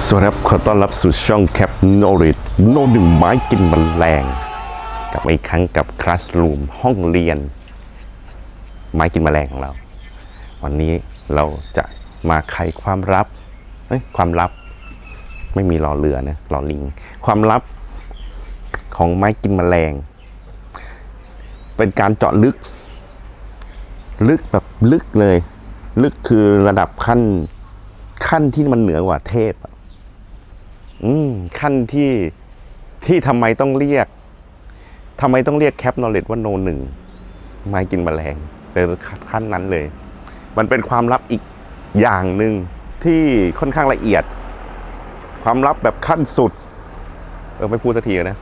สวัสดีครับ ขอต้อนรับสู่ช่องแคปโนริดโนหนึ่งไม้กินแมลงกลับมาอีกครั้งกับคลาสรูมห้องเรียน ไม้กินแมลงของเรา วันนี้เราจะมาไขความลับเอ้ยความลับ ไม่มีรอเรือนะรอลิง ความลับของไม้กินแมลง เป็นการเจาะลึก ลึกแบบลึกเลย ลึกคือระดับขั้นขั้นที่มันเหนือกว่าเทพอะ อืมขั้นที่ที่ทำไมต้องเรียกทำไมต้องเรียกแคปนอเลดว่าโนหนึ่งไม้กินแมลงเป็นขั้นนั้นเลย มันเป็นความลับอีกอย่างหนึ่งที่ค่อนข้างละเอียด ความลับแบบขั้นสุด เออไม่พูดสักทีนะ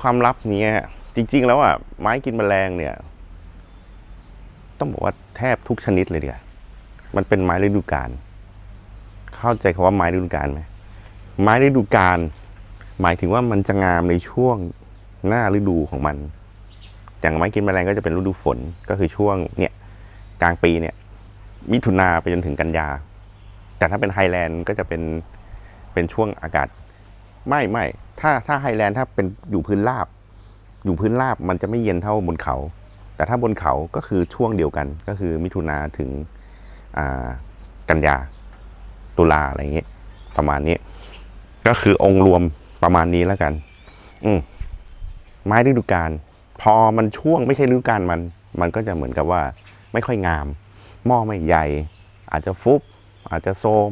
ความลับเนี้ยจริง ๆ แล้วอะไม้กินแมลงเนี่ย ต้องบอกว่าแทบทุกชนิดเลยเดียว มันเป็นไม้ฤดูกาลเข้าใจคำว่าไม้ฤดูกาลไหมไม้ฤดูกาลหมายถึงว่ามันจะงามในช่วงหน้าฤดูของมัน อย่างไม้กินแมลงก็จะเป็นฤดูฝนก็คือช่วงเนี่ยกลางปีเนี่ยมิถุนาไปจนถึงกันยา แต่ถ้าเป็นไฮแลนด์ก็จะเป็นเป็นช่วงอากาศ ไม่ไม่ถ้าถ้าไฮแลนด์ถ้าเป็นอยู่พื้นราบ อยู่พื้นราบมันจะไม่เย็นเท่าบนเขา แต่ถ้าบนเขาก็คือช่วงเดียวกันก็คือมิถุนาถึง กันยาตุลาอะไรอย่างเงี้ยประมาณนี้ ก็คือองค์รวมประมาณนี้แล้วกัน อืมไม้ฤดูกาลพอมันช่วงไม่ใช่ฤดูกาลมัน มันก็จะเหมือนกับว่า ไม่ค่อยงาม หม้อไม่ใหญ่ อาจจะฟุบอาจจะโทม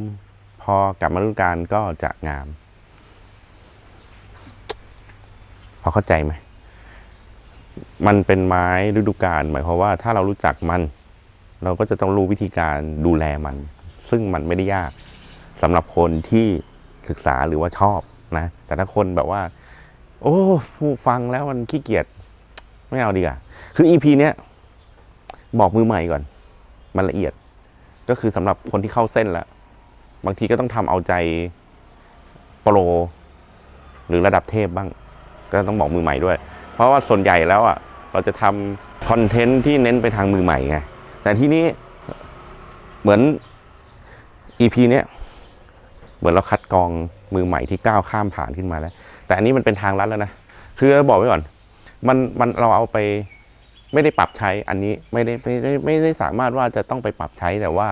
พอกลับมาฤดูกาลก็จะงาม พอเข้าใจไหม มันเป็นไม้ฤดูกาลหมายความว่าถ้าเรารู้จักมัน เราก็จะต้องรู้วิธีการดูแลมัน ซึ่งมันไม่ได้ยากสำหรับคนที่ศึกษาหรือว่าชอบนะ แต่ถ้าคนแบบว่า โอ้ฟังแล้วมันขี้เกียจไม่เอาดีกว่าคือ EP เนี้ยบอกมือใหม่ก่อน มันละเอียด ก็คือสำหรับคนที่เข้าเส้นแล้ว บางทีก็ต้องทำเอาใจโปรหรือระดับเทพบ้าง ก็ต้องบอกมือใหม่ด้วย เพราะว่าส่วนใหญ่แล้วอะ เราจะทำคอนเทนต์ที่เน้นไปทางมือใหม่ไง แต่ที่นี้เหมือน EP เนี้ยเหมือนเราคัดกรองมือใหม่ที่ก้าวข้ามผ่านขึ้นมาแล้ว แต่อันนี้มันเป็นทางลัดแล้วนะ คือบอกไว้ก่อน มันมันเราเอาไปไม่ได้ปรับใช้ อันนี้ไม่ได้ไม่ได้ไม่ได้สามารถว่าจะต้องไปปรับใช้แต่ว่า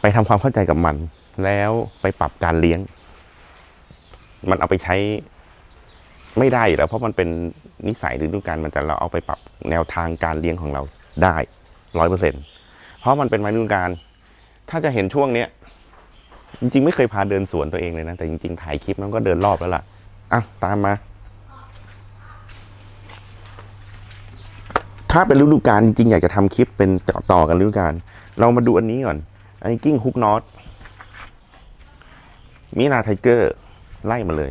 ไปทำความเข้าใจกับมัน แล้วไปปรับการเลี้ยง มันเอาไปใช้ไม่ได้อยู่แล้ว เพราะมันเป็นนิสัยฤดูกาลมันแต่เราเอาไปปรับแนวทางการเลี้ยงของเราได้ ร้อยเปอร์เซ็นต์เพราะมันเป็นไม้ฤดูกาลถ้าจะเห็นช่วงเนี้ยจริงๆไม่เคยพาเดินสวนตัวเองเลยนะแต่จริงๆถ่ายคลิปมันก็เดินรอบแล้วล่ะอะตามมา ถ้าเป็นฤดูกาลจริงๆอยากจะทำคลิปเป็นต่อตอกันฤดูกาลเรามาดูอันนี้ก่อนอันนี้กิ้งฮุกนอตมินาไทเกอร์ไล่มาเลย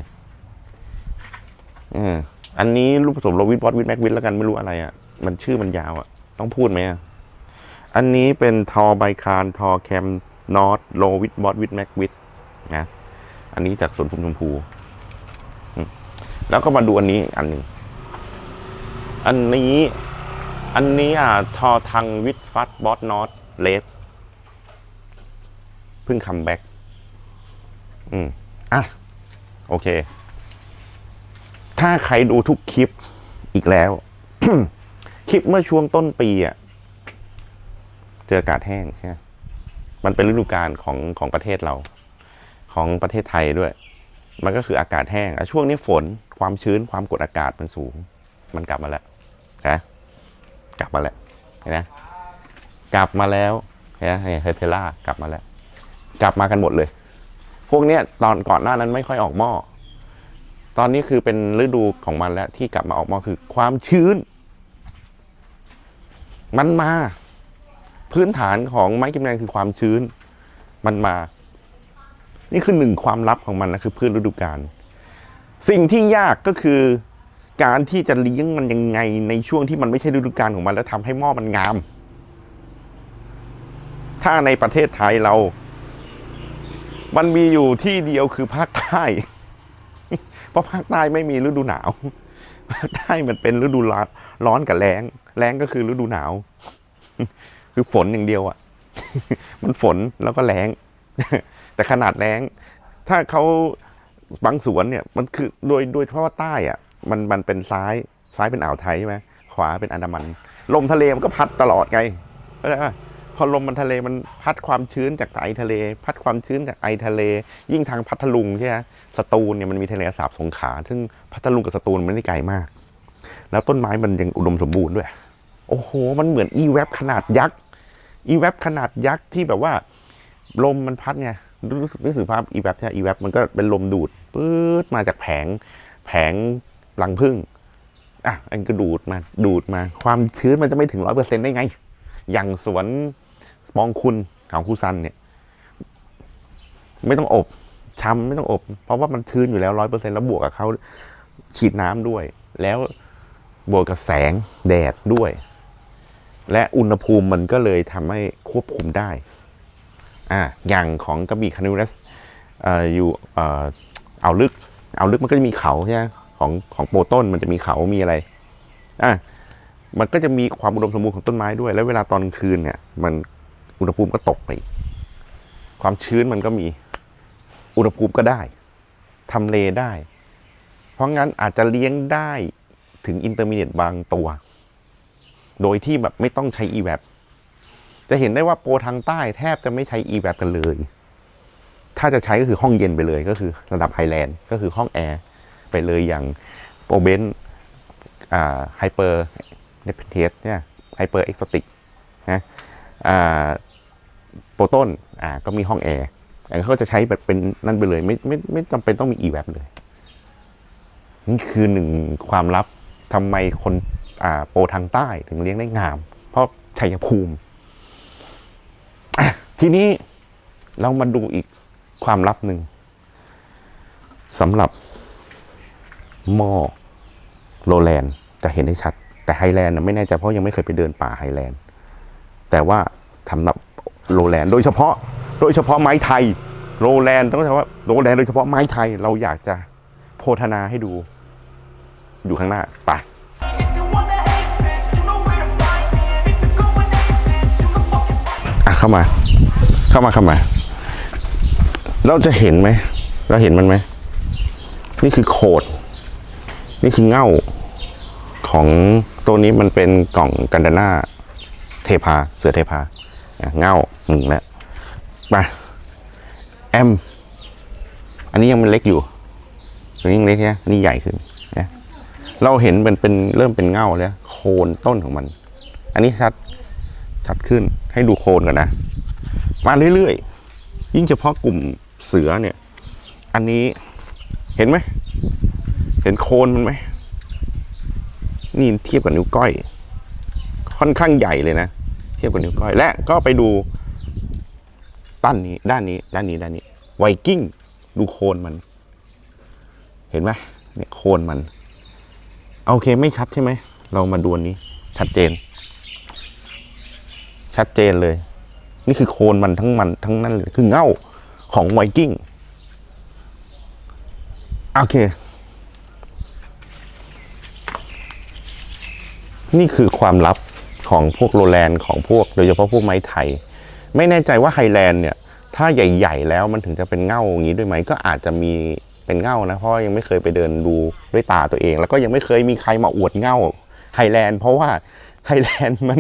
อืมอันนี้รูปผสมโรวิทบอสวิทแม็กวิทแล้วกันไม่รู้อะไรอะ่ะ มันชื่อมันยาวอะ่ะ ต้องพูดไหมอะ อันนี้เป็นทอไบคารทอแคมนอตโรวิทบอสวิทแม็กวิทนะ อันนี้จากสวนภูมิชมพู แล้วก็มาดูอันนี้อันหนึ่ง อันนี้ อันนี้อะทอทังวิทฟัตบอสนอตเลฟเพิ่งคัมแบ็กอืม อะ โอเค ถ้าใครดูทุกคลิปอีกแล้ว คลิปเมื่อช่วงต้นปีอะ เจออากาศแห้งใช่ไหมมันเป็นฤดูกาลของของประเทศเรา ของประเทศไทยด้วย มันก็คืออากาศแห้งอะช่วงนี้ฝนความชื้นความกดอากาศมันสูง มันกลับมาแล้วนะกลับมาแล้วเห็นไหมกลับมาแล้วเห็นไหมเฮเทล่ากลับมาแล้ว กลับมากันหมดเลย พวกเนี้ยตอนก่อนหน้านั้นไม่ค่อยออกหม้อตอนนี้คือเป็นฤดูของมันแล้วที่กลับมาออกมาคือความชื้น มันมา พื้นฐานของไม้กิมแรงคือความชื้น มันมา นี่คือหนึ่งความลับของมันนะคือพืชฤดูกาลสิ่งที่ยากก็คือการที่จะเลี้ยงมันยังไงในช่วงที่มันไม่ใช่ฤดูกาลของมัน แล้วทำให้หม้อมันงาม ถ้าในประเทศไทยเรา มันมีอยู่ที่เดียวคือภาคใต้ เพราะภาคใต้ไม่มีฤดูหนาว ภาคใต้มันเป็นฤดูร้อนร้อนกับแล้ง แล้งก็คือฤดูหนาว คือฝนอย่างเดียวอะมันฝนแล้วก็แรงแต่ขนาดแรงถ้าเขาบางสวนเนี่ย มันคือโดยโดยเฉพาะว่าใต้อะมันมันเป็นซ้ายซ้ายเป็นอ่าวไทยใช่ไหมขวาเป็นอันดามัน ลมทะเลมันก็พัดตลอดไงเข้าใจปะพอลมมันทะเลมันพัดความชื้นจากไอทะเล พัดความชื้นจากไอทะเล ยิ่งทางพัทลุงใช่ไหมสตูลเนี่ยมันมีทะเลสาบสงขา ซึ่งพัทลุงกับสตูลมันไม่ได้ไกลมาก แล้วต้นไม้มันยังอุดมสมบูรณ์ด้วย โอ้โห มันเหมือนอีแวบขนาดยักษ์ อีแวบขนาดยักษ์ที่แบบว่า ลมมันพัดไงรู้สึกรู้สึกภาพอีแวบใช่ไหมอีแวบมันก็เป็นลมดูดปื๊ดมาจากแผง แผงรังผึ้งอะอันก็ดูดมาดูดมา ความชื้นมันจะไม่ถึงร้อยเปอร์เซ็นต์ได้ไง อย่างสวนมองคุณของคูซันเนี่ย ไม่ต้องอบช้ำไม่ต้องอบ เพราะว่ามันชื้นอยู่แล้วร้อยเปอร์เซ็นต์แล้วบวกกับเขาฉีดน้ำด้วย แล้วบวกกับแสงแดดด้วย และอุณหภูมิมันก็เลยทำให้ควบคุมได้อ่าอย่างของกระบี่คานิวัสอ่ออยู่เอ่ออ่าวลึกอ่าวลึกมันก็จะมีเขาใช่ไหมของของโปรต้นมันจะมีเขามีอะไรอะมันก็จะมีความอุดมสมบูรณ์ของต้นไม้ด้วย แล้วเวลาตอนคืนเนี่ย มันอุณหภูมิก็ตกไป ความชื้นมันก็มีอุณหภูมิก็ได้ทำเลได้ เพราะงั้นอาจจะเลี้ยงได้ถึงอินเตอร์มีเดียตบางตัว โดยที่แบบไม่ต้องใช้ e v a p จะเห็นได้ว่าโปรทางใต้แทบจะไม่ใช้ e v a p กันเลย ถ้าจะใช้ก็คือห้องเย็นไปเลยก็คือระดับไฮแลนด์ก็คือห้องแอร์ไปเลยอย่างโปรเบนไฮเปอร์เนปเทสเนี่ยไฮเปอร์เอ็กโซติกนะโปรต้นอ่าก็มีห้องแอร์อันนเขาจะใช้แบบเป็นนั่นไปเลย ไม่ไม่ไม่จำเป็นต้องมี e v a p เลย นี่คือหนึ่งความลับทำไมคน โปรทางใต้ถึงเลี้ยงได้งาม เพราะชัยภูมิทีนี้เรามาดูอีกความลับหนึ่งสำหรับหม้อโรแลนด์จะเห็นได้ชัด แต่ไฮแลนด์ไม่แน่ใจเพราะยังไม่เคยไปเดินป่าไฮแลนด์แต่ว่าสำหรับโรแลนด์โดยเฉพาะ โดยเฉพาะไม้ไทยโรแลนด์ต้องใช้ว่าโรแลนด์โดยเฉพาะไม้ไทยเราอยากจะโพธนาให้ดู อยู่ข้างหน้าไป อะเข้ามา เข้ามาเข้ามา เราจะเห็นไหม เราเห็นมันไหม นี่คือโคดนี่คือเง่าของตัวนี้มันเป็นกล่องกันดาน่าเทพา เสือเทพา เง่าหนึ่งแล้วมาแอม อันนี้ยังมันเล็กอยู่ตัวนี้ยังเล็กเนี่นนี้ใหญ่ขึ้นนะเราเห็นมันเป็นเริ่มเป็นเง่าแล้ว โคนต้นของมัน อันนี้ชัด ชัดขึ้นให้ดูโคนก่อนนะ มาเรื่อยๆ ยิ่งเฉพาะกลุ่มเสือเนี่ย อันนี้เห็นไหม เห็นโคนมันไหม นี่เทียบกับนิ้วก้อย ค่อนข้างใหญ่เลยนะ เทียบกับนิ้วก้อย และก็ไปดูด้านนี้ ด้านนี้ ด้านนี้ ด้านนี้ ไวกิ้ง ดูโคนมัน เห็นไหมเนี่ยโคนมัน โอเคไม่ชัดใช่ไหม เรามาดูอันนี้ ชัดเจน ชัดเจนเลย นี่คือโคนมันทั้งมันทั้งนั้นเลยคือเง่าของไวกิ้งโอเค นี่คือความลับของพวกโรแลนด์ของพวกโดยเฉพาะพวกไม้ไทย ไม่แน่ใจว่าไฮแลนด์เนี่ย ถ้าใหญ่ๆแล้วมันถึงจะเป็นเง่าอย่างนี้ด้วยไหมก็อาจจะมีเป็นเง่านะ เพราะยังไม่เคยไปเดินดูด้วยตาตัวเอง แล้วก็ยังไม่เคยมีใครมาอวดเง่าไฮแลนด์เพราะว่าไฮแลนด์มัน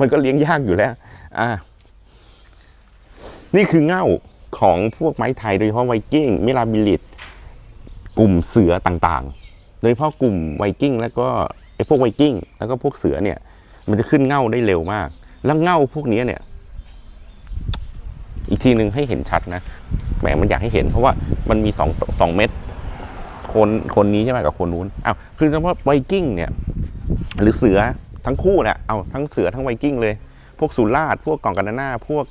มันก็เลี้ยงยากอยู่แล้ว อ่า นี่คือเง่าของพวกไม้ไทย โดยเฉพาะไวกิ้งมิลาบิลิตกลุ่มเสือต่างๆ โดยเฉพาะกลุ่มไวกิ้งแล้วก็ไอ้พวกไวกิ้งแล้วก็พวกเสือเนี่ย มันจะขึ้นเง่าได้เร็วมาก แล้วเง่าพวกนี้เนี่ย อีกทีหนึ่งให้เห็นชัดนะแหมมันอยากให้เห็น เพราะว่ามันมีสองสองเม็ดคนคนนี้ใช่ไหมกับคนนู้นอ้าวคือเฉพาะไวกิ้งเนี่ย หรือเสือ ทั้งคู่แหละเอาทั้งเสือทั้งไวกิ้งเลย พวกสุราษฎร์พวกกองกันนาพวก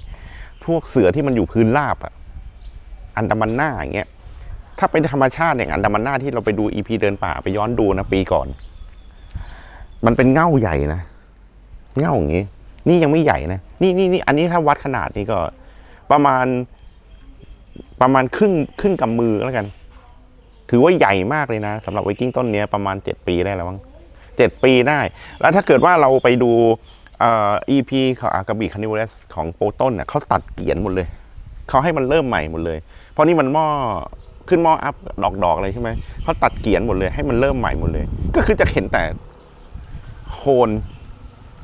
พวกเสือที่มันอยู่พื้นราบอะอันดามันนาอย่างเงี้ยถ้าเป็นธรรมชาติอย่างอันดามันนาที่เราไปดูอีพีเดินป่าไปย้อนดูนะปีก่อน มันเป็นเง่าใหญ่นะเง่าอย่างงี้ นี่ยังไม่ใหญ่นะนี่นี่นี่อันนี้ถ้าวัดขนาดนี้ก็ ประมาณประมาณครึ่งครึ่งกำมือแล้วกัน ถือว่าใหญ่มากเลยนะสำหรับไวกิ้งต้นเนี้ยประมาณเจ็ดปีได้แล้วมั้ง เจ็ดปีได้ แล้วถ้าเกิดว่าเราไปดูเอ่อ EP ของอากาบิคานิวเลสของโปรต้นเน่ะเขาตัดเกียนหมดเลย เขาให้มันเริ่มใหม่หมดเลย เพราะนี่มันหม้อขึ้นหม้ออัพดอกดอกๆอะไรใช่ไหมเขาตัดเกียนหมดเลยให้มันเริ่มใหม่หมดเลย ก็คือจะเห็นแต่โคน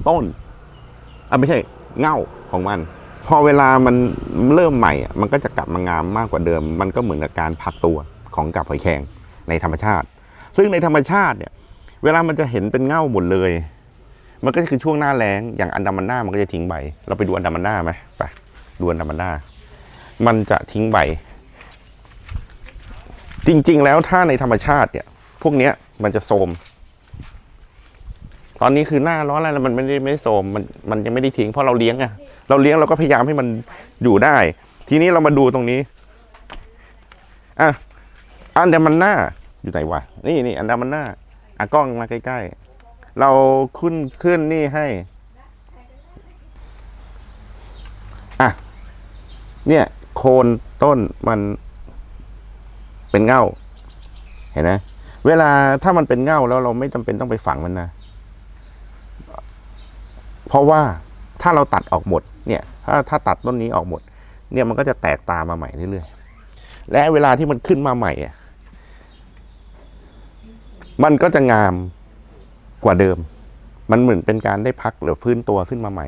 ต้นอะไม่ใช่เง่าของมัน พอเวลามันเริ่มใหม่อะมันก็จะกลับมางามมากกว่าเดิม มันก็เหมือนกับการพักตัวของกับหอยแครงในธรรมชาติ ซึ่งในธรรมชาติเนี่ย เวลามันจะเห็นเป็นเง่าหมดเลย มันก็คือช่วงหน้าแล้งอย่างอันดามันหน้ามันก็จะทิ้งใบ เราไปดูอันดามันหน้าไหมไปดูอันดามันหน้า มันจะทิ้งใบ จริง ๆ แล้วถ้าในธรรมชาติเนี่ย พวกเนี้ยมันจะโทรมตอนนี้คือหน้าร้อนแล้วมันไม่ได้ไม่โทรมมันมันยังไม่ได้ทิ้งเพราะเราเลี้ยงอะเราเลี้ยงเราก็พยายามให้มันอยู่ได้ ทีนี้เรามาดูตรงนี้อะอันดามันหน้าอยู่ไหนวะนี่นี่อันดามันหน้า อะกล้องมาใกล้ๆ เราขึ้นขึ้นนี่ให้ อะ เนี่ย โคนต้นมันเป็นเง่า เห็นไหมเวลาถ้ามันเป็นเง่าแล้วเราไม่จำเป็นต้องไปฝังมันนะ เพราะว่าถ้าเราตัดออกหมด เนี่ย ถ้าถ้าตัดต้นนี้ออกหมด เนี่ยมันก็จะแตกตามาใหม่เรื่อยๆ และเวลาที่มันขึ้นมาใหม่อะ มันก็จะงามกว่าเดิม มันเหมือนเป็นการได้พักหรือฟื้นตัวขึ้นมาใหม่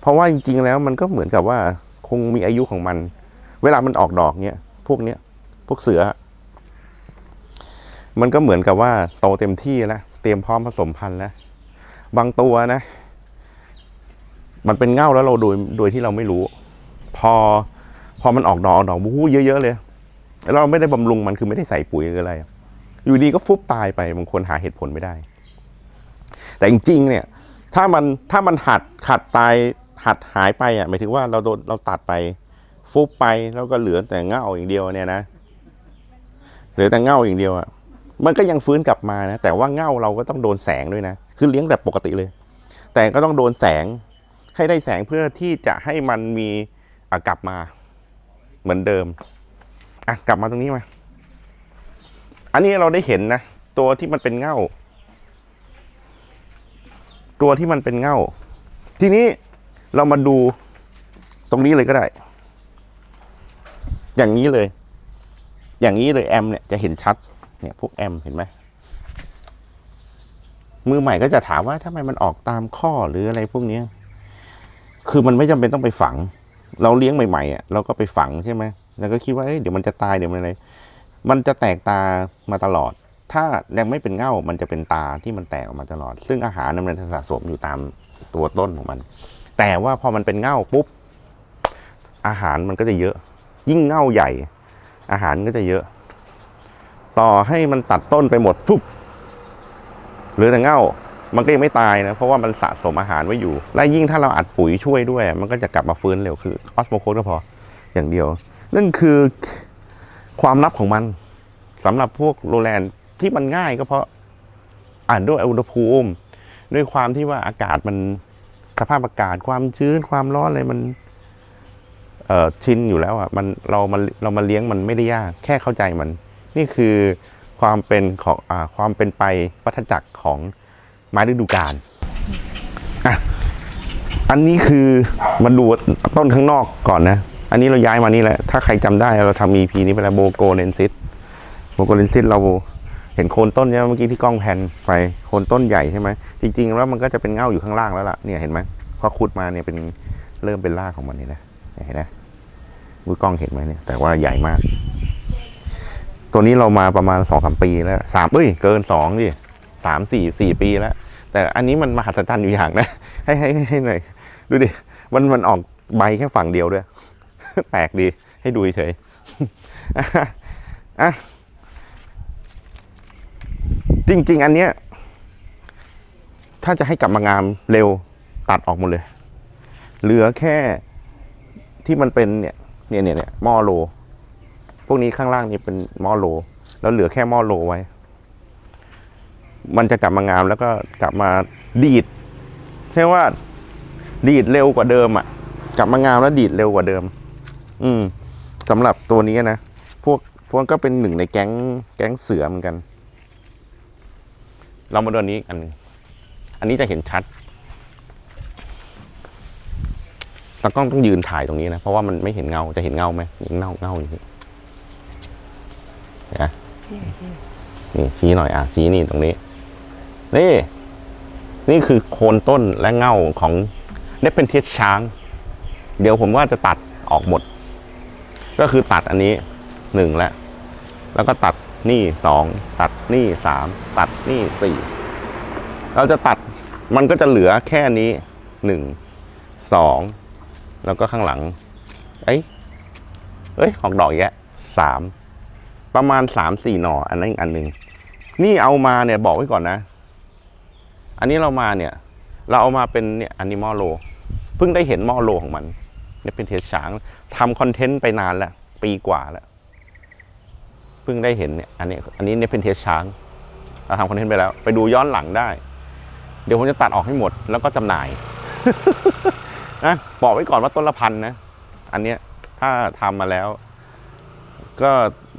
เพราะว่าจริง ๆ แล้วมันก็เหมือนกับว่าคงมีอายุของมัน เวลามันออกดอกเนี่ยพวกเนี้ยพวกเสือ มันก็เหมือนกับว่าโตเต็มที่แล้วเตรียมพร้อมผสมพันธุ์แล้วบางตัวนะ มันเป็นเง่าแล้วเราโดยโดยที่เราไม่รู้ พอพอมันออกดอกออกดอกบู๊เยอะๆเลยแล้วเราไม่ได้บำรุงมันคือไม่ได้ใส่ปุ๋ยหรืออะไร อยู่ดีก็ฟุบตายไปบางคนหาเหตุผลไม่ได้ แต่จริงๆเนี่ย ถ้ามันถ้ามันหัดขัดตายหัดหายไปอะหมายถึงว่าเราโดนเราตัดไป ฟุบไปแล้วก็เหลือแต่เง่าอย่างเดียวเนี่ยนะเหลือแต่เง่าอย่างเดียวอะมันก็ยังฟื้นกลับมานะแต่ว่าเง่าเราก็ต้องโดนแสงด้วยนะคือเลี้ยงแบบปกติเลย แต่ก็ต้องโดนแสงให้ได้แสงเพื่อที่จะให้มันมีอะกลับมาเหมือนเดิมอะกลับมาตรงนี้มา อันนี้เราได้เห็นนะ ตัวที่มันเป็นเง่าตัวที่มันเป็นเง่าทีนี้เรามาดูตรงนี้เลยก็ได้ อย่างนี้เลย อย่างนี้เลยแอมเนี่ยจะเห็นชัด เนี่ยพวกแอมเห็นไหมมือใหม่ก็จะถามว่าทำไมมันออกตามข้อหรืออะไรพวกนี้คือมันไม่จำเป็นต้องไปฝัง เราเลี้ยงใหม่ๆอะเราก็ไปฝังใช่ไหมแล้วก็คิดว่าเอ้ยเดี๋ยวมันจะตายเดี๋ยวมันอะไร มันจะแตกตามาตลอด ถ้ายังไม่เป็นเง่ามันจะเป็นตาที่มันแตกออกมาตลอด ซึ่งอาหารมันจะสะสมอยู่ตามตัวต้นของมัน แต่ว่าพอมันเป็นเง่าปุ๊บ อาหารมันก็จะเยอะ ยิ่งเง่าใหญ่ อาหารก็จะเยอะ ต่อให้มันตัดต้นไปหมดปุ๊บหลือแต่เง่ามันก็ยังไม่ตายนะเพราะว่ามันสะสมอาหารไว้อยู่ และยิ่งถ้าเราอัดปุ๋ยช่วยด้วย มันก็จะกลับมาฟื้นเร็วคือออสโมโคสก็พออย่างเดียว นั่นคือ ความลับของมันสำหรับพวกโรแลนด์ที่มันง่ายก็เพราะอ่านด้วยอุณหภูมิ ด้วยความที่ว่าอากาศมันสภาพอากาศความชื้นความร้อนอะไรมันเอ่อชินอยู่แล้วอะมันเรามาเรามาเลี้ยงมันไม่ได้ยาก แค่เข้าใจมัน นี่คือความเป็นของอ่าความเป็นไปวัฏจักรของไม้ฤดูกาลอะอันนี้คือมาดูต้นข้างนอกก่อนนะ อันนี้เราย้ายมานี่แหละ ถ้าใครจำได้เราทำ EP นี้ไปแล้วโบโกเลนซิสโบโกเลนซิสเราเห็นโคนต้นใช่ไหมเมื่อกี้ที่กล้องแพนไปโคนต้นใหญ่ใช่ไหมจริงๆแล้วมันก็จะเป็นเง่าอยู่ข้างล่างแล้วล่ะเนี่ยเห็นไหมพอขุดมาเนี่ยเป็นเริ่มเป็นรากของมันนี่นะเห็นไหมมือกล้องเห็นไหมเนี่ยแต่ว่าใหญ่มาก ตัวนี้เรามาประมาณสองสามปีแล้วสามเอ้ยเกินสองดิสามสี่สี่ปีแล้ว แต่อันนี้มันมหัศจรรย์อยู่อย่างนะ ให้ให้ให้หน่อยดูดิมันมันออกใบแค่ฝั่งเดียวด้วย แปลกดีให้ดูเฉยอะจริง ๆ อันเนี้ย ถ้าจะให้กลับมางามเร็วตัดออกหมดเลย เหลือแค่ที่มันเป็นเนี่ยเนี่ยเนี่ยเนี่ยหม้อโล พวกนี้ข้างล่างนี่เป็นหม้อโล แล้วเหลือแค่หม้อโลไว้ มันจะกลับมางามแล้วก็กลับมาดีดใช่ว่า ดีดเร็วกว่าเดิมอะ กลับมางามแล้วดีดเร็วกว่าเดิม อืมสำหรับตัวนี้นะ พวกพวกก็เป็นหนึ่งในแก๊งแก๊งเสือเหมือนกัน เรามาดูอันนี้อันนึงอันนี้จะเห็นชัดตากล้องต้องยืนถ่ายตรงนี้นะ เพราะว่ามันไม่เห็นเงา จะเห็นเงาไหมเงาเงาอย่างนี้นไหมนี่ชี้หน่อยอะชี้นี่ตรงนี้ นี่ นี่คือโคนต้นและเงาของเนปเป็นเทสช้าง เดี๋ยวผมว่าจะตัดออกหมด ก็คือตัดอันนี้หนึ่งแล้วแล้วก็ตัดนี่สองตัดนี่สามตัดนี่สี่เราจะตัดมันก็จะเหลือแค่นี้หนึ่งสองแล้วก็ข้างหลัง เอ้ยเอ้ยออกดอกอีกแยะสามประมาณสามสี่หน่อ อันนั้นอีกอันหนึ่งนี่เอามาเนี่ยบอกไว้ก่อนนะ อันนี้เรามาเนี่ย เราเอามาเป็นเนี่ยอนนี้หม้อโลเพิ่งได้เห็นมอโลของมัน เนี่ยเป็นเทสช้างทำคอนเทนต์ไปนานแล้วปีกว่าแล้วเพิ่งได้เห็นเนี่ยอันนี้อันนี้เนี่ยเป็นเทสช้างเราทำคอนเทนต์ไปแล้ว ไปดูย้อนหลังได้ เดี๋ยวผมจะตัดออกให้หมดแล้วก็จำหน่ายนะบอกไว้ก่อนว่าต้นละพันนะ อันเนี้ยถ้าทำมาแล้ว ก็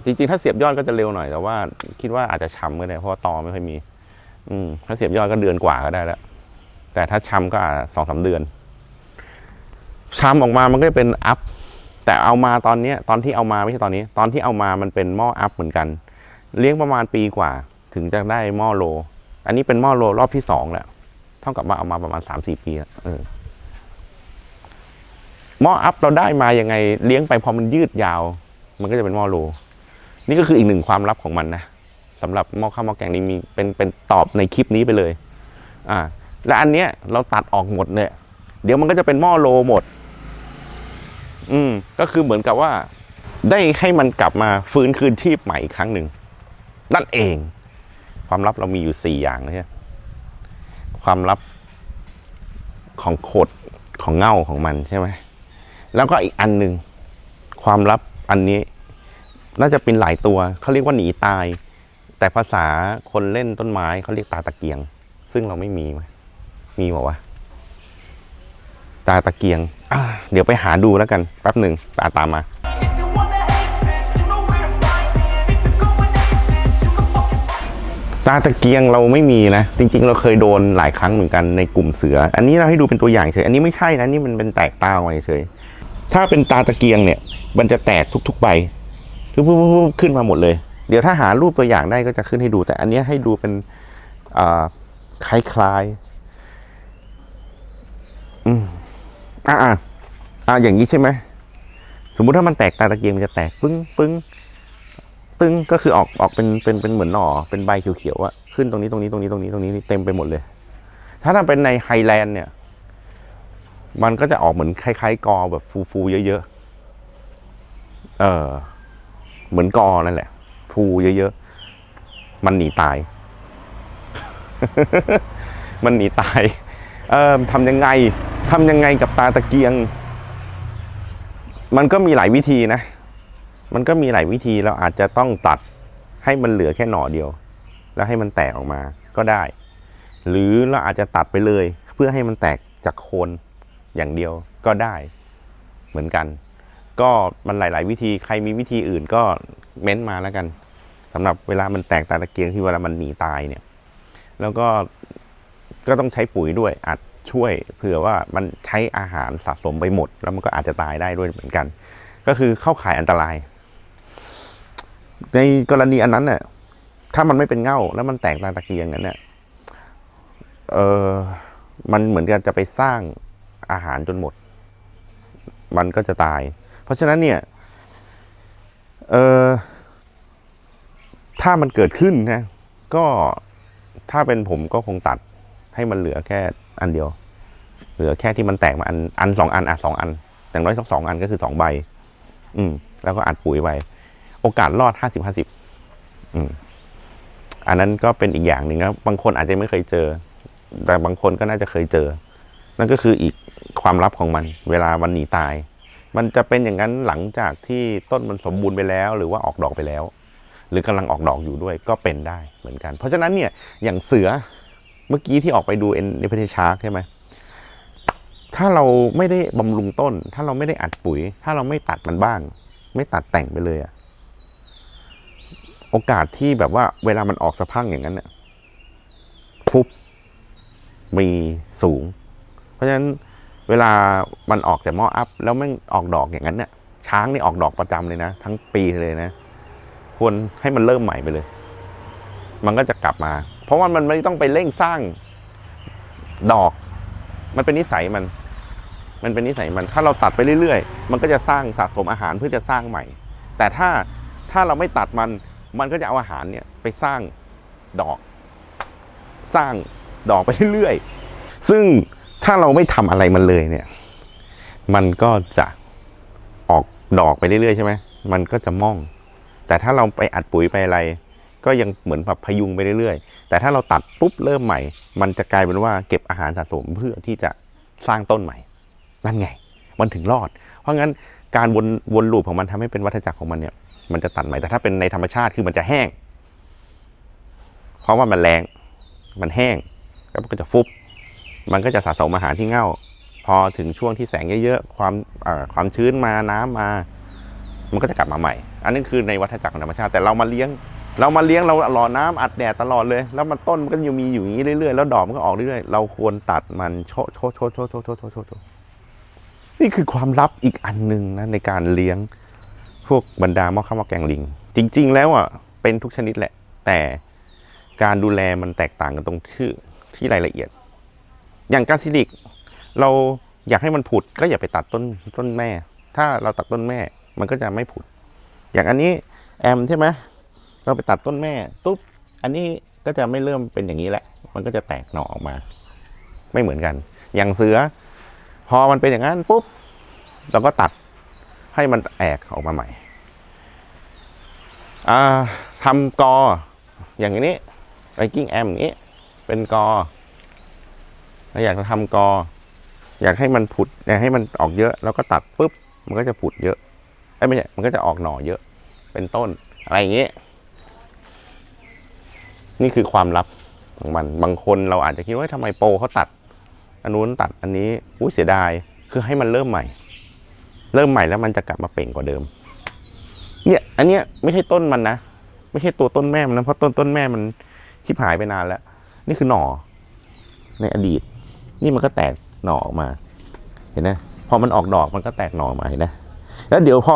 จริงๆ ถ้าเสียบยอดก็จะเร็วหน่อยแต่ว่า คิดว่าอาจจะช้ำก็ได้เพราะว่าตอไม่ค่อยมี อืมถ้าเสียบยอดก็เดือนกว่าก็ได้แล้วแต่ถ้าช้ำก็สองสามเดือน ช้ำออกมามันก็จะเป็นอัพแต่เอามาตอนนี้ตอนที่เอามาไม่ใช่ตอนนี้ ตอนที่เอามามันเป็นหม้ออัพเหมือนกัน เลี้ยงประมาณปีกว่า ถึงจะได้หม้อโล อันนี้เป็นหม้อโลรอบที่สองแล้วเท่ากับว่าเอามาประมาณสามสี่ปีแล้วหม้ออัพเราได้มายังไง เลี้ยงไปพอมันยืดยาว มันก็จะเป็นหม้อโล นี่ก็คืออีกหนึ่งความลับของมันนะสำหรับหม้อข้าวหม้อแกงนี้มีเป็นเป็นตอบในคลิปนี้ไปเลย อ่า และอันเนี้ยเราตัดออกหมดเนี่ยเดี๋ยวมันก็จะเป็นหม้อโลหมด อืมก็คือเหมือนกับว่า ได้ให้มันกลับมาฟื้นคืนชีพใหม่อีกครั้งหนึ่งนั่นเอง ความลับเรามีอยู่สี่อย่างนะใช่ความลับของโคดของเง่าของมันใช่ไหมแล้วก็อีกอันหนึ่งความลับอันนี้ น่าจะเป็นหลายตัวเขาเรียกว่าหนีตาย แต่ภาษาคนเล่นต้นไม้เขาเรียกตาตะเกียง ซึ่งเราไม่มีไหมมีบอกว่า ตาตะเกียง เดี๋ยวไปหาดูแล้วกันแป๊บหนึ่งตาตามมาตาตะเกียงเราไม่มีนะ จริง ๆ เราเคยโดนหลายครั้งเหมือนกันในกลุ่มเสือ อันนี้เราให้ดูเป็นตัวอย่างเฉย อันนี้ไม่ใช่นะนี่มันเป็นแตกตาออกมาเฉยถ้าเป็นตาตะเกียงเนี่ย มันจะแตกทุกๆใบปุ๊บปุ๊บปุ๊บขึ้นมาหมดเลย เดี๋ยวถ้าหารูปตัวอย่างได้ก็จะขึ้นให้ดู แต่อันนี้ให้ดูเป็นคล้ายๆอืม อ่าอ่าอ่าอย่างนี้ใช่ไหมสมมุติถ้ามันแตกตาตะเกียงมันจะแตกปึ้งปึ้งตึงก็คือออกออกเป็นเป็นเป็นเหมือนหน่อเป็นใบเขียวๆอะขึ้นตรงนี้ตรงนี้ตรงนี้ตรงนี้ตรงนี้เต็มไปหมดเลย ถ้าทำเป็นในไฮแลนด์เนี่ย มันก็จะออกเหมือนคล้ายๆ กอแบบฟูๆเยอะๆเออเหมือนกอนั่นแหละ ฟูเยอะๆมันหนีตาย มันหนีตาย เออทำยังไง ทำยังไงกับตาตะเกียง มันก็มีหลายวิธีนะ มันก็มีหลายวิธีเราอาจจะต้องตัดให้มันเหลือแค่หน่อเดียว แล้วให้มันแตกออกมาก็ได้ หรือเราอาจจะตัดไปเลย เพื่อให้มันแตกจากโคนอย่างเดียวก็ได้ เหมือนกัน ก็มันหลาย ๆ วิธีใครมีวิธีอื่นก็เม้นต์มาแล้วกันสำหรับเวลามันแตกตาตะเกียงที่เวลามันหนีตายเนี่ย แล้วก็ก็ต้องใช้ปุ๋ยด้วยอาจ ช่วยเผื่อว่ามันใช้อาหารสะสมไปหมด แล้วมันก็อาจจะตายได้ด้วยเหมือนกัน ก็คือเข้าข่ายอันตราย ในกรณีอันนั้นเนี่ยถ้ามันไม่เป็นเง่าแล้วมันแตกตาตะเกียงกันเนี่ยเออมันเหมือนกันจะไปสร้างอาหารจนหมด มันก็จะตาย เพราะฉะนั้นเนี่ยเออถ้ามันเกิดขึ้นนะก็ถ้าเป็นผมก็คงตัด ให้มันเหลือแค่อันเดียว เหลือแค่ที่มันแตกมาอันอันสองอันอะสองอัน อย่างน้อยสักสองอันก็คือสองใบ อืม แล้วก็อัดปุ๋ยไปโอกาสรอดห้าสิบห้าสิบอืม อันนั้นก็เป็นอีกอย่างหนึ่งนะบางคนอาจจะไม่เคยเจอ แต่บางคนก็น่าจะเคยเจอ นั่นก็คืออีกความลับของมัน เวลามันหนีตาย มันจะเป็นอย่างนั้นหลังจากที่ต้นมันสมบูรณ์ไปแล้ว หรือว่าออกดอกไปแล้ว หรือกำลังออกดอกอยู่ด้วยก็เป็นได้เหมือนกัน เพราะฉะนั้นเนี่ยอย่างเสือ เมื่อกี้ที่ออกไปดูเอ็นเนพเทชาร์กใช่ไหมถ้าเราไม่ได้บำรุงต้น ถ้าเราไม่ได้อัดปุ๋ย ถ้าเราไม่ตัดมันบ้าง ไม่ตัดแต่งไปเลยอะโอกาสที่แบบว่าเวลามันออกสะพังอย่างนั้นเนี่ยฟุบมีสูง เพราะฉะนั้นเวลามันออกจากหม้ออัพ แล้วมันออกดอกอย่างนั้นเนี่ยช้างนี่ออกดอกประจำเลยนะ ทั้งปีเลยนะ ควรให้มันเริ่มใหม่ไปเลย มันก็จะกลับมา ราะว่ามันไม่ต้องไปเร่งสร้างดอก มันเป็นนิสัยมัน มันเป็นนิสัยมัน ถ้าเราตัดไปเรื่อยๆ มันก็จะสร้างสะสมอาหารเพื่อจะสร้างใหม่ แต่ถ้าถ้าเราไม่ตัดมัน มันก็จะเอาอาหารเนี่ยไปสร้างดอก สร้างดอกไปเรื่อยๆ ซึ่งถ้าเราไม่ทำอะไรมันเลยเนี่ย มันก็จะออกดอกไปเรื่อยๆใช่ไหมมันก็จะม่อง แต่ถ้าเราไปอัดปุ๋ยไปอะไร ก็ยังเหมือนแบบพยุงไปเรื่อยๆ แต่ถ้าเราตัดปุ๊บเริ่มใหม่ มันจะกลายเป็นว่าเก็บอาหารสะสมเพื่อที่จะสร้างต้นใหม่ นั่นไง มันถึงรอด เพราะงั้นการวนวนลูปของมันทำให้เป็นวัฏจักรของมันเนี่ย มันจะตัดใหม่ แต่ถ้าเป็นในธรรมชาติคือมันจะแห้ง เพราะว่ามันแรง มันแห้ง แล้วมันก็จะฟุบ มันก็จะสะสมอาหารที่เง่า พอถึงช่วงที่แสงเยอะๆ ความความชื้นมาน้ำมา มันก็จะกลับมาใหม่ อันนี้คือในวัฏจักรของธรรมชาติ แต่เรามาเลี้ยง เรามาเลี้ยงเราหล่อน้ำอัดแดดตลอดเลย แล้วมันต้นมันก็ยังมีอยู่อย่างนี้เรื่อยๆแล้วดอกมันก็ออกเรื่อยๆเราควรตัดมันโชะโชะโชะโชะโชะโชะโชโชนี่คือความลับอีกอันหนึ่งนะในการเลี้ยงพวกบรรดาหม้อข้าวหม้อแกงลิง จริง ๆ แล้วอะเป็นทุกชนิดแหละ แต่การดูแลมันแตกต่างกันตรงที่ที่รายละเอียด อย่างกาซิลิก เราอยากให้มันผุด ก็อย่าไปตัดต้นต้นแม่ ถ้าเราตัดต้นแม่ มันก็จะไม่ผุด อย่างอันนี้แอมใช่ไหม เราไปตัดต้นแม่ตุ๊บอันนี้ก็จะไม่เริ่มเป็นอย่างนี้แหละ มันก็จะแตกหน่อออกมา ไม่เหมือนกัน อย่างเสือ พอมันเป็นอย่างนั้นปุ๊บเราก็ตัดให้มันแอกออกมาใหม่อาทำกอ อย่างนี้ไ i กิ้งแอมอย่างนี้ เป็นกอเราอยากจะทำกอ อยากให้มันผุดอยากให้มันออกเยอะ แล้วก็ตัดปุ๊บมันก็จะผุดเยอะไอ้ไม่ใช่มันก็จะออกหน่อเยอะ เป็นต้นอะไรอย่างนี้ นี่คือความลับของมัน บางคนเราอาจจะคิดว่าเฮ้ยทำไมโปรเขาตัด อันนู้นตัดอันนี้อุ้ยเสียดาย คือให้มันเริ่มใหม่ เริ่มใหม่แล้วมันจะกลับมาเป่งกว่าเดิม เนี่ย อันเนี้ยไม่ใช่ต้นมันนะ ไม่ใช่ตัวต้นแม่มันนะ เพราะต้นต้นแม่มันชิบหายไปนานแล้ว นี่คือหน่อ ในอดีต นี่มันก็แตกหน่อออกมา เห็นไหมพอมันออกดอกมันก็แตกหน่อออกมาเห็นไหมแล้วเดี๋ยวพอ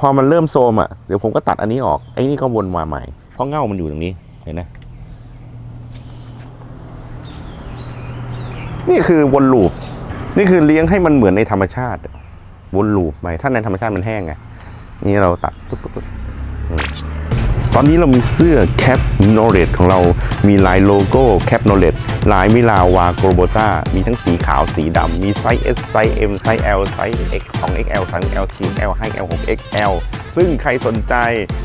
พอมันเริ่มโซมอะ เดี๋ยวผมก็ตัดอันนี้ออก ไอ้นี่ก็วนมาใหม่ เพราะเง่ามันอยู่ตรงนี้ เห็นไหม นี่คือวนลูป นี่คือเลี้ยงให้มันเหมือนในธรรมชาติ วนลูปไปถ้าในธรรมชาติมันแห้งไงนี่เราตัดปุ๊บปุ๊บตอนนี้เรามีเสื้อ Cap n o l e d g e ของเรามีลายโลโก้ Cap n o l e d g e ลายมิลาวาโกรโบตามีทั้งสีขาวสีดำมีไซส์ S ไซส์ M ไซส์ L ไซส์ X 2 XL 3 L 4 L 5 L 6 XL ซึ่งใครสนใจ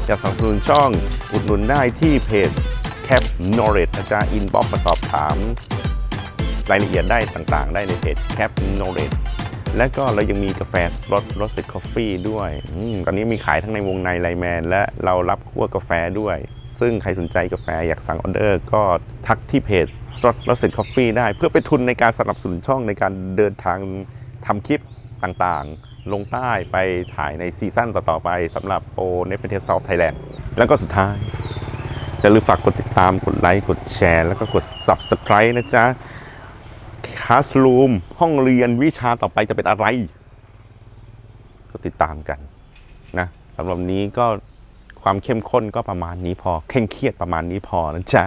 จะสนับสนุนช่องอุดหนุนได้ที่เพจ Cap Knowledge นะจ๊ะอินบ็อกมาสอบถาม รายละเอียดได้ต่างๆ ได้ในเพจ Cap Knowledge และก็เรายังมีกาแฟรสรสเซ็ตคอฟฟี่ด้วยอมตอนนี้มีขายทั้งในวงในไลแมน และเรารับคั่วกาแฟด้วย ซึ่งใครสนใจกาแฟอยากสั่งออเดอร์ ก็ทักที่เพจรสรสเซ็ตคอฟฟี่ได้ เพื่อเป็นทุนในการสนับสนุนช่องในการเดินทางทำคลิปต่างๆ ลงใต้ไปถ่ายในซีซั่นต่อ ๆ ไปสำหรับโปรเนปเทสซอฟไทยแลนด์แล้วก็สุดท้ายอย่าลืมฝากกดติดตามกดไลค์ กดแชร์ แล้วก็กด Subscribe นะจ๊ะ ลาสรูมห้องเรียนวิชาต่อไปจะเป็นอะไร ก็ติดตามกันนะสำหรับนี้ก็ความเข้มข้นก็ประมาณนี้พอ เคร่งเครียดประมาณนี้พอนะจ๊ะ